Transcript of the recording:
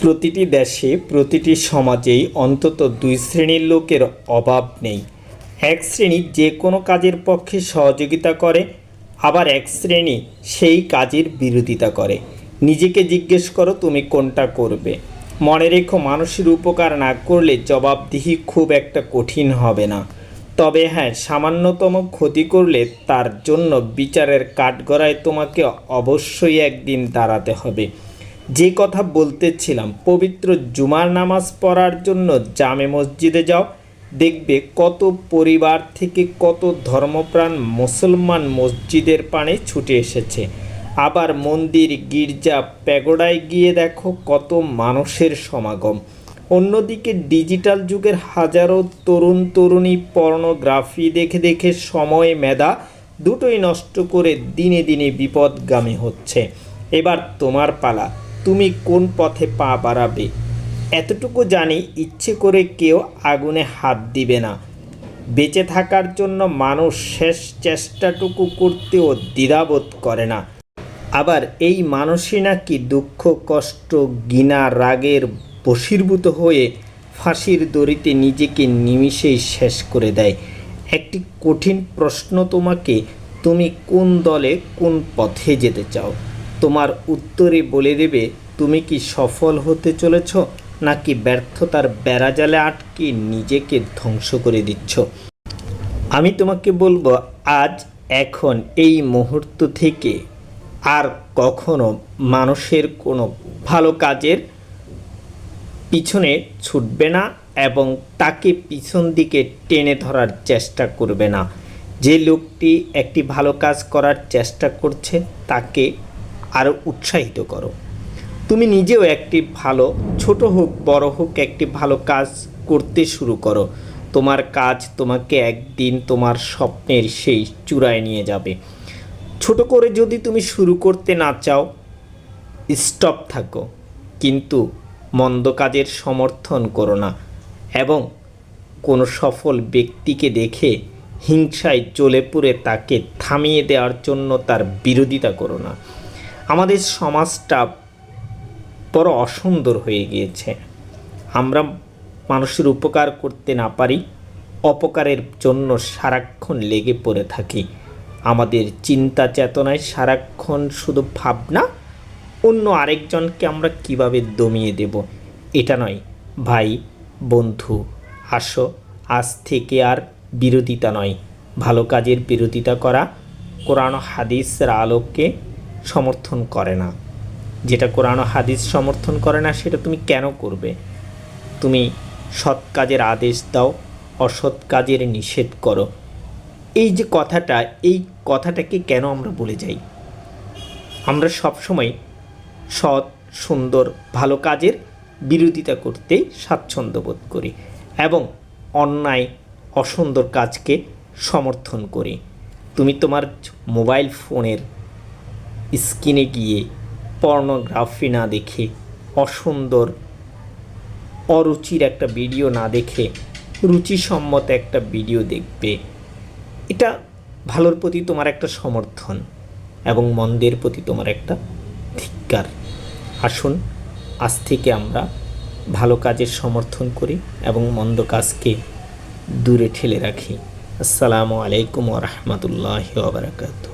প্রতিটি দেশে, প্রতিটি সমাজেই অন্তত দুই শ্রেণির লোকের অভাব নেই। এক শ্রেণি যে কোনো কাজের পক্ষে সহযোগিতা করে, আবার এক শ্রেণি সেই কাজের বিরোধিতা করে। নিজেকে জিজ্ঞেস করো, তুমি কোনটা করবে? মনে রেখো, মানুষের উপকার না করলে জবাবদিহি খুব একটা কঠিন হবে না। তবে হ্যাঁ সামান্যতম ক্ষতি করলে তার জন্য বিচারের কাঠগড়ায় তোমাকে অবশ্যই একদিন দাঁড়াতে হবে। যে কথা বলতেছিলাম, পবিত্র জুমার নামাজ পড়ার জন্য জামে মসজিদে যাও। দেখবে কত পরিবার থেকে কত ধর্মপ্রাণ মুসলমান মসজিদের পানে ছুটে এসেছে। আবার মন্দির, গির্জা, প্যাগোডায় গিয়ে দেখো কত মানুষের সমাগম। অন্যদিকে ডিজিটাল যুগের হাজারো তরুণ তরুণী পর্নোগ্রাফি দেখে দেখে সময় মেধা দুটোই নষ্ট করে দিনে দিনে বিপদগামী হচ্ছে। এবার তোমার পালা। তুমি কোন পথে পা বাড়াবে? এতটুকু জানি ইচ্ছে করে কেউ আগুনে হাত দিবে না। বেঁচে থাকার জন্য মানুষ শেষ চেষ্টাটুকু করতেও দ্বিধাবোধ করে না। আবার এই মানুষই নাকি দুঃখ, কষ্ট গিনা রাগের বশীর্ভূত হয়ে ফাঁসির দড়িতে নিজেকে নিমিষেই শেষ করে দেয়। একটি কঠিন প্রশ্ন তোমাকে, তুমি কোন দলে কোন পথে যেতে চাও? তোমার উত্তরে বলে দেবে, তুমি কি সফল হতে চলেছ, নাকি ব্যর্থতার বেড়াজালে আটকে নিজেকে ধ্বংস করে দিচ্ছ? আমি তোমাকে বলব, আজ, এখন, এই মুহূর্ত থেকে আর কখনো মানুষের কোনো ভালো কাজের পিছনে ছুটবে না এবং তাকে পিছন দিকে টেনে ধরার চেষ্টা করবে না। যে লোকটি একটি ভালো কাজ করার চেষ্টা করছে, তাকে আরও উৎসাহিত করো। তুমি নিজেও একটি ভালো ছোট হোক, বড় হোক, একটি ভালো কাজ করতে শুরু করো। তোমার কাজ তোমাকে একদিন তোমার স্বপ্নের সেই চূড়ায় নিয়ে যাবে। ছোট করে যদি তুমি শুরু করতে না চাও স্টপ থাকো। কিন্তু মন্দ কাজের সমর্থন করো না এবং কোনো সফল ব্যক্তিকে দেখে হিংসায় জ্বলে পুড়ে তাকে থামিয়ে দেওয়ার জন্য তার বিরোধিতা করো না। আমাদের সমাজটা বড় অসুন্দর হয়ে গিয়েছে। আমরা মানুষের উপকার করতে না পারি, অপকারের জন্য সারাক্ষণ লেগে পড়ে থাকি। আমাদের চিন্তা চেতনায় সারাক্ষণ শুধু ভাবনা, অন্য আরেকজনকে আমরা কীভাবে দমিয়ে দেব? এটা নয়। ভাই, বন্ধু, আসো। আজ থেকে আর বিরোধিতা নয়। ভালো কাজের বিরোধিতা করা, কোরআন হাদিসের আলোককে সমর্থন করে না। যেটা কোরআন হাদিস সমর্থন করে না, সেটা তুমি কেন করবে? তুমি সৎ কাজের আদেশ দাও, অসৎ কাজের নিষেধ করো। এই যে কথাটা, এই কথাটাকে কেন আমরা বলে যাই? আমরা সবসময় সৎ, সুন্দর, ভালো কাজের বিরোধিতা করতেই স্বাচ্ছন্দ্য বোধ করি এবং অন্যায়, অসুন্দর কাজকে সমর্থন করি। তুমি তোমার মোবাইল ফোনের স্ক্রিনে গিয়ে পর্নোগ্রাফি না দেখে, অসুন্দর, অরুচির একটা ভিডিও না দেখে রুচিসম্মত একটা ভিডিও দেখবে। এটা ভালোর প্রতি তোমার একটা সমর্থন এবং মন্দের প্রতি তোমার একটা ধিক্কার। আসুন, আজ থেকে আমরা ভালো কাজের সমর্থন করি এবং মন্দ কাজকে দূরে ঠেলে রাখি। আসসালামু আলাইকুম রহমতুল্লাহ বারকাত